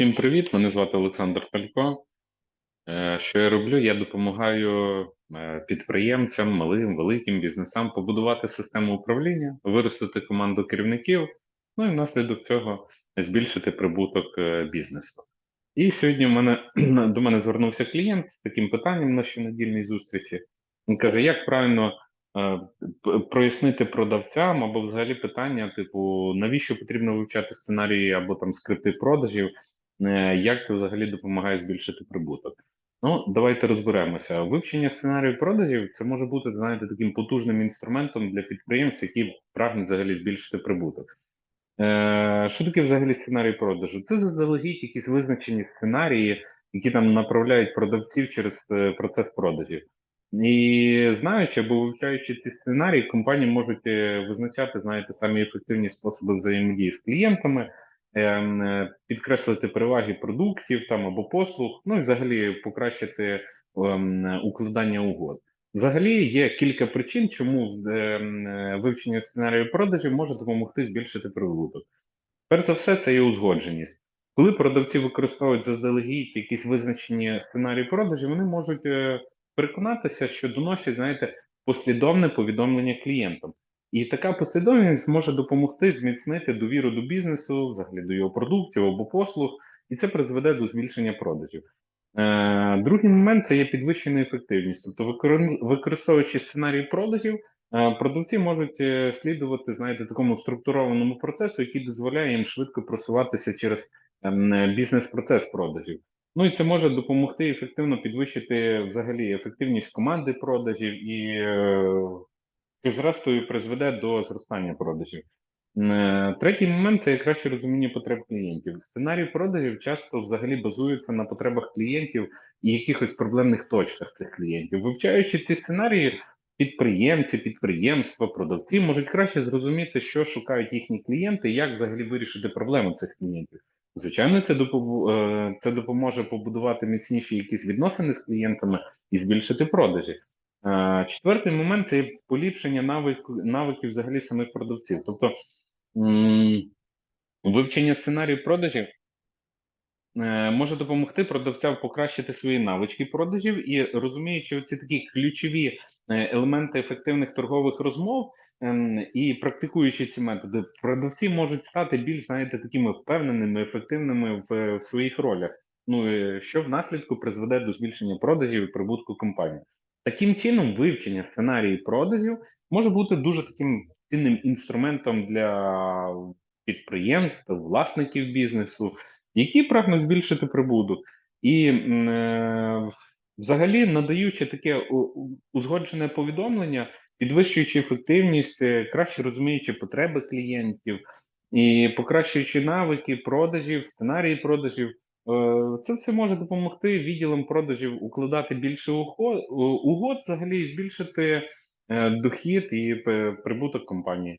Всім привіт! Мене звати Олександр Талько. Е, Що я роблю? Я допомагаю е, підприємцям, малим, великим бізнесам побудувати систему управління, виростити команду керівників, ну і внаслідок цього збільшити прибуток е, бізнесу. І сьогодні в мене до мене звернувся клієнт з таким питанням на щонедільній зустрічі. Він каже, як правильно прояснити продавцям або взагалі питання, типу, навіщо потрібно вивчати сценарії або там скрипти продажів, як це взагалі допомагає збільшити прибуток? Ну, давайте розберемося. Вивчення сценарію продажів це може бути, знаєте, таким потужним інструментом для підприємців, які прагнуть взагалі збільшити прибуток. Е, що таке взагалі сценарій продажу? Це заздалегідь якісь визначені сценарії, які там направляють продавців через е, процес продажів. І знаючи або вивчаючи ці сценарії, компанії можуть е, визначати, знаєте, самі ефективні способи взаємодії з клієнтами, е, підкреслити переваги продуктів там або послуг, ну і взагалі покращити ем, укладання угод. Взагалі є кілька причин, чому ем, е, вивчення сценарію продажів може допомогти збільшити прибуток. Перш за все, це є узгодженість. Коли продавці використовують заздалегідь якісь визначені сценарії продажів, вони можуть е, переконатися, що доносять, знаєте, послідовне повідомлення клієнтам. І така послідовність може допомогти зміцнити довіру до бізнесу, взагалі до його продуктів або послуг, і це призведе до збільшення продажів. Е, другий момент це є підвищена ефективність. Тобто, використовуючи сценарій продажів, е, продавці можуть е, слідувати, знаєте, такому структурованому процесу, який дозволяє їм швидко просуватися через ем, бізнес-процес продажів. Ну і це може допомогти ефективно підвищити взагалі ефективність команди продажів і, і зрештою призведе до зростання продажів. Е, Третій момент це краще розуміння потреб клієнтів. Сценарій продажів часто взагалі базуються на потребах клієнтів і якихось проблемних точках цих клієнтів. Вивчаючи ці сценарії, підприємці, підприємства, продавці можуть краще зрозуміти, що шукають їхні клієнти, як взагалі вирішити проблеми цих клієнтів. Звичайно, це е, це допоможе побудувати міцніші якісь відносини з клієнтами і збільшити продажі. Е, Четвертий момент це поліпшення навик, навиків взагалі самих продавців. Тобто вивчення сценарію продажів е, може допомогти продавцям покращити свої навички продажів і розуміючи оці такі ключові е, елементи ефективних торгових розмов ем, і практикуючи ці методи, продавці можуть стати більш, знаєте, такими впевненими, ефективними в, в своїх ролях. Ну що в наслідку призведе до збільшення продажів і прибутку компанії. Таким чином, вивчення сценарії продажів може бути дуже таким цінним інструментом для підприємств, власників бізнесу, які прагнуть збільшити прибуток. І е, взагалі надаючи таке узгоджене повідомлення, підвищуючи ефективність, е, краще розуміючи потреби клієнтів і покращуючи навики продажів, сценарії продажів. Е, Це все може допомогти відділам продажів укладати більше ухо- угод, взагалі збільшити е, дохід і е, прибуток компанії.